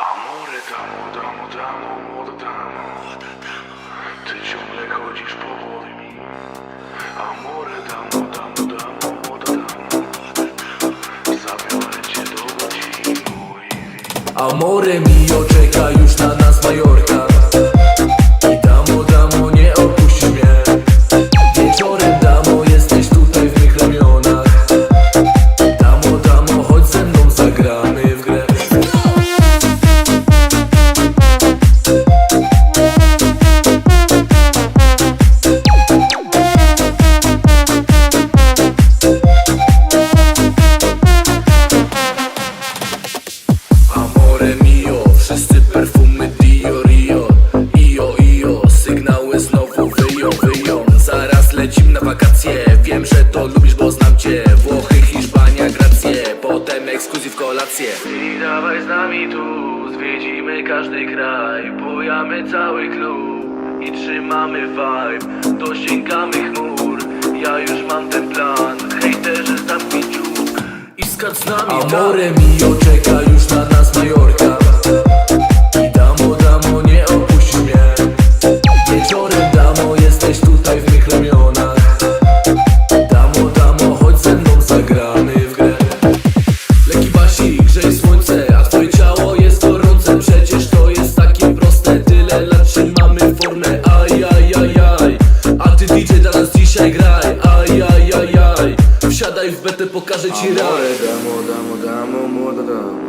Amore damo, damo, damo, młoda damo Ty ciągle chodzisz po głowie mi Amore damo, damo, damo, młoda damo Zabiorę cię do Łodzi, mój Amore mio, czeka już na perfumy Dio Rio Io, io, sygnały znowu wyją, wyją. Zaraz lecim na wakacje, wiem, że to lubisz, bo znam cię. Włochy, Hiszpania, Gracje, potem ekskluzyw kolację. I dawaj z nami tu, zwiedzimy każdy kraj. Bujamy cały klub i trzymamy vibe. Dosięgamy chmur, ja już mam ten plan. Hejterzy zamknij dziób I skacz z nami. Amore mio, czeka dzisiaj graj Aj, aj, aj, aj, wsiadaj w betę, pokażę ci raj. Damo, damo, damo, młoda damo.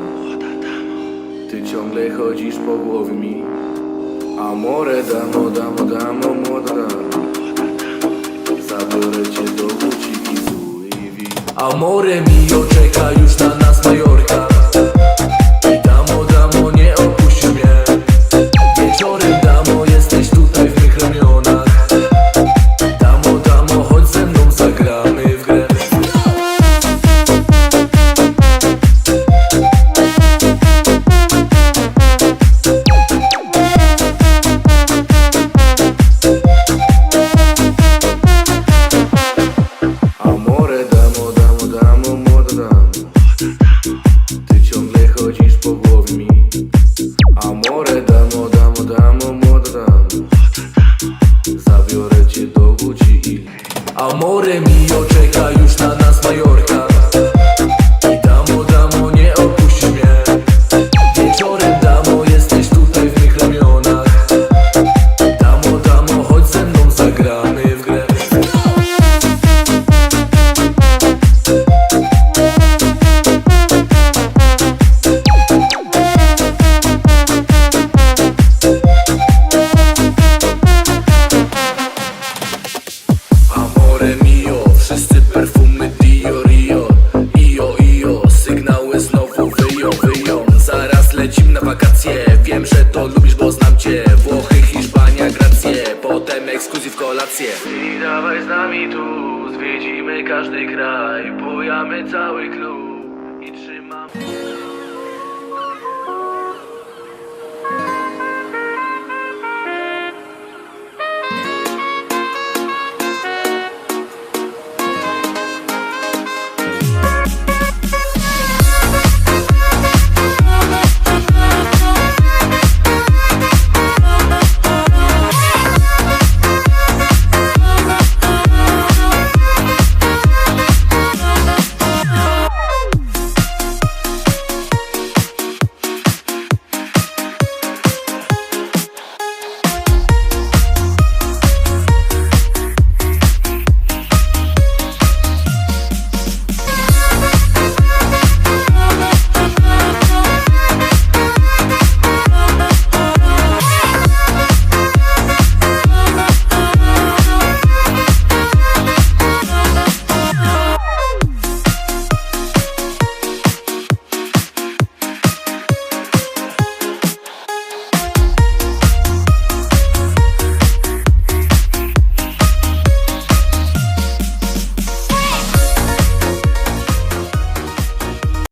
Ty ciągle chodzisz po głowie mi. Amore, damo, damo, damo, młoda damo. Zabiorę cię do Gucci i z Amore mio, czeka już na nas Majorka Amore mio, Amore mio, wszyscy perfumy Dio Rio Io, io, sygnały znowu wyją, wyją. Zaraz lecim na wakacje, wiem, że to lubisz, bo znam cię. Włochy, Hiszpania, Gracje, potem ekskluzyw kolację. I dawaj z nami tu, zwiedzimy każdy kraj Bujamy cały klub i trzymamy